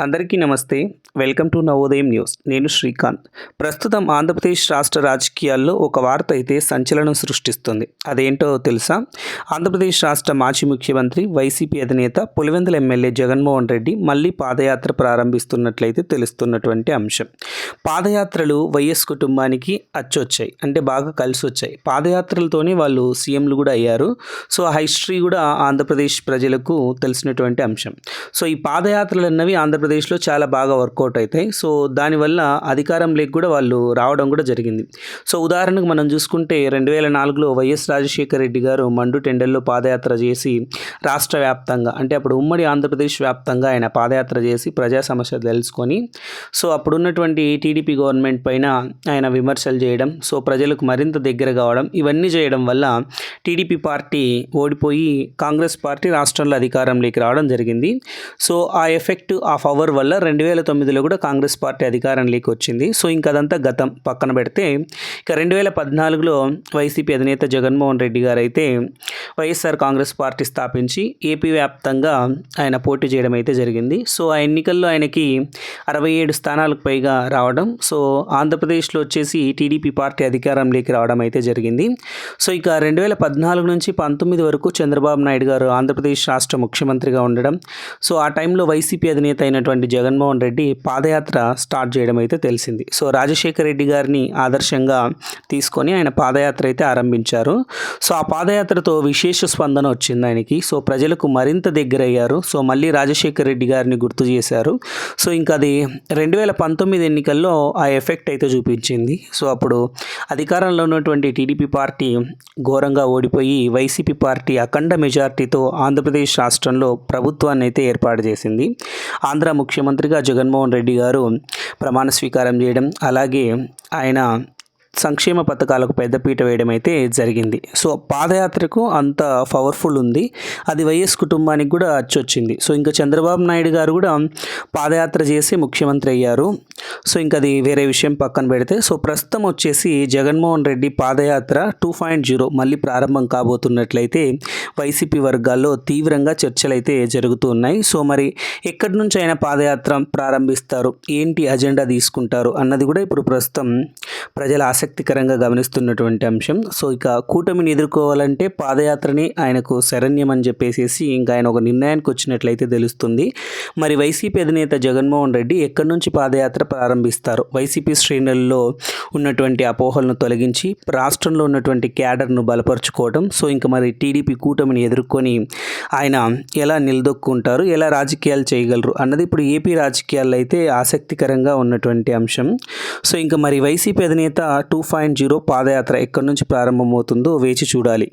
అందరికీ నమస్తే. Welcome to Navodayam news. నేను శ్రీకాంత్. ప్రస్తుతం ఆంధ్రప్రదేశ్ రాష్ట్ర రాజకీయాల్లో ఒక వార్త అయితే సంచలనం సృష్టిస్తుంది. అదేంటో తెలుసా? ఆంధ్రప్రదేశ్ రాష్ట్ర మాజీ ముఖ్యమంత్రి వైసీపీ అధినేత పులివెందుల ఎమ్మెల్యే జగన్మోహన్ రెడ్డి మళ్ళీ పాదయాత్ర ప్రారంభిస్తున్నట్లయితే తెలుస్తున్నటువంటి అంశం. పాదయాత్రలు వైఎస్ కుటుంబానికి అచ్చొచ్చాయి. అంటే బాగా కలిసి వచ్చాయి పాదయాత్రలతోనే వాళ్ళు సీఎంలు కూడా అయ్యారు. సో ఆ హిస్టరీ కూడా ఆంధ్రప్రదేశ్ ప్రజలకు తెలిసినటువంటి అంశం. సో ఈ పాదయాత్రలు అన్నవి ఆంధ్రప్రదేశ్లో చాలా బాగా వర్కౌట్ అవుతాయి సో దానివల్ల అధికారంలోకి కూడా వాళ్ళు రావడం కూడా జరిగింది. సో ఉదాహరణకు మనం చూసుకుంటే రెండు వేల నాలుగులో వైఎస్ రాజశేఖర రెడ్డి గారు మండు టెండర్లో పాదయాత్ర చేసి రాష్ట్ర వ్యాప్తంగా అంటే అప్పుడు ఉమ్మడి ఆంధ్రప్రదేశ్ వ్యాప్తంగా ఆయన పాదయాత్ర చేసి ప్రజా సమస్యలు తెలుసుకొని సో అప్పుడున్నటువంటి టీడీపీ గవర్నమెంట్ పైన ఆయన విమర్శలు చేయడం సో ప్రజలకు మరింత దగ్గర కావడం ఇవన్నీ చేయడం వల్ల టీడీపీ పార్టీ ఓడిపోయి కాంగ్రెస్ పార్టీ రాష్ట్రంలో అధికారంలోకి రావడం జరిగింది. సో ఆ ఎఫెక్ట్ ఆఫ్ అవర్ వల్ల రెండు వేల తొమ్మిదిలో కూడా కాంగ్రెస్ పార్టీ అధికారంలోకి వచ్చింది. సో ఇంకా అదంతా గతం పక్కన పెడితే ఇక రెండు వేల పద్నాలుగులో వైసీపీ అధినేత జగన్మోహన్ రెడ్డి గారు అయితే వైఎస్ఆర్ కాంగ్రెస్ పార్టీ స్థాపించి ఏపీ వ్యాప్తంగా ఆయన పోటీ చేయడం అయితే జరిగింది. సో ఆ ఎన్నికల్లో ఆయనకి అరవై ఏడు స్థానాలకు పైగా రావడం సో ఆంధ్రప్రదేశ్లో వచ్చేసి టీడీపీ పార్టీ అధికారంలోకి రావడం అయితే జరిగింది. సో ఇక రెండు వేల పద్నాలుగు నుంచి పంతొమ్మిది వరకు చంద్రబాబు నాయుడు గారు ఆంధ్రప్రదేశ్ రాష్ట్ర ముఖ్యమంత్రిగా ఉండడం. సో ఆ టైంలో వైసీపీ అధినేత అయినటువంటి జగన్మోహన్ రెడ్డి పాదయాత్ర స్టార్ట్ చేయడం అయితే తెలిసింది. సో రాజశేఖర రెడ్డి గారిని ఆదర్శంగా తీసుకొని ఆయన పాదయాత్ర అయితే ఆరంభించారు. సో ఆ పాదయాత్రతో విశేష స్పందన వచ్చింది ఆయనకి. సో ప్రజలకు మరింత దగ్గర అయ్యారు సో మళ్ళీ రాజశేఖర రెడ్డి గారిని గుర్తు చేశారు. సో ఇంకా అది రెండు వేల పంతొమ్మిది ఎన్నికల్లో ఆ ఎఫెక్ట్ అయితే చూపించింది. సో అప్పుడు అధికారంలో ఉన్నటువంటి టీడీపీ పార్టీ ఘోరంగా ఓడిపోయి వైసీపీ పార్టీ అఖండ మెజార్టీతో ఆంధ్రప్రదేశ్ రాష్ట్రంలో ప్రభుత్వాన్ని అయితే ఏర్పాటు చేసింది. ఆంధ్ర ముఖ్యమంత్రిగా జగన్మోహన్ రెడ్డి గారు ప్రమాణ స్వీకారం చేయడం అలాగే ఆయన సంక్షేమ పథకాలకు పెద్దపీట వేయడం అయితే జరిగింది. సో పాదయాత్రకు అంత పవర్ఫుల్ ఉంది. అది వైఎస్ కుటుంబానికి కూడా అచ్చొచ్చింది. సో ఇంకా చంద్రబాబు నాయుడు గారు కూడా పాదయాత్ర చేసి ముఖ్యమంత్రి అయ్యారు. సో ఇంకా అది వేరే విషయం పక్కన పెడితే సో ప్రస్తుతం వచ్చేసి Jaganmohan Reddy padayatra two point zero మళ్ళీ ప్రారంభం కాబోతున్నట్లయితే వైసీపీ వర్గాల్లో తీవ్రంగా చర్చలు అయితే జరుగుతూ ఉన్నాయి. సో మరి ఎక్కడి నుంచి అయినా పాదయాత్ర ప్రారంభిస్తారు. ఏంటి అజెండా తీసుకుంటారు అన్నది కూడా ఇప్పుడు ప్రస్తుతం ప్రజల ఆసక్తికరంగా గమనిస్తున్నటువంటి అంశం. సో ఇక కూటమిని ఎదుర్కోవాలంటే పాదయాత్రని ఆయనకు శరణ్యం అని చెప్పేసి ఇంకా ఆయన ఒక నిర్ణయానికి వచ్చినట్లయితే తెలుస్తుంది. మరి వైసీపీ అధినేత జగన్మోహన్ రెడ్డి ఎక్కడి నుంచి పాదయాత్ర ప్రారంభిస్తారు? వైసీపీ శ్రేణుల్లో ఉన్నటువంటి అపోహలను తొలగించి రాష్ట్రంలో ఉన్నటువంటి క్యాడర్ను బలపరుచుకోవడం. సో ఇంకా మరి టీడీపీ కూటమిని ఎదుర్కొని ఆయన ఎలా నిలదొక్కుంటారు? ఎలా రాజకీయాలు చేయగలరు? అన్నది ఇప్పుడు ఏపీ రాజకీయాల్లో అయితే ఆసక్తికరంగా ఉన్నటువంటి అంశం. సో ఇంకా మరి వైసీపీ అధినేత టూ పాయింట్ జీరో పాదయాత్ర ఎక్కడి నుంచి ప్రారంభమవుతుందో వేచి చూడాలి.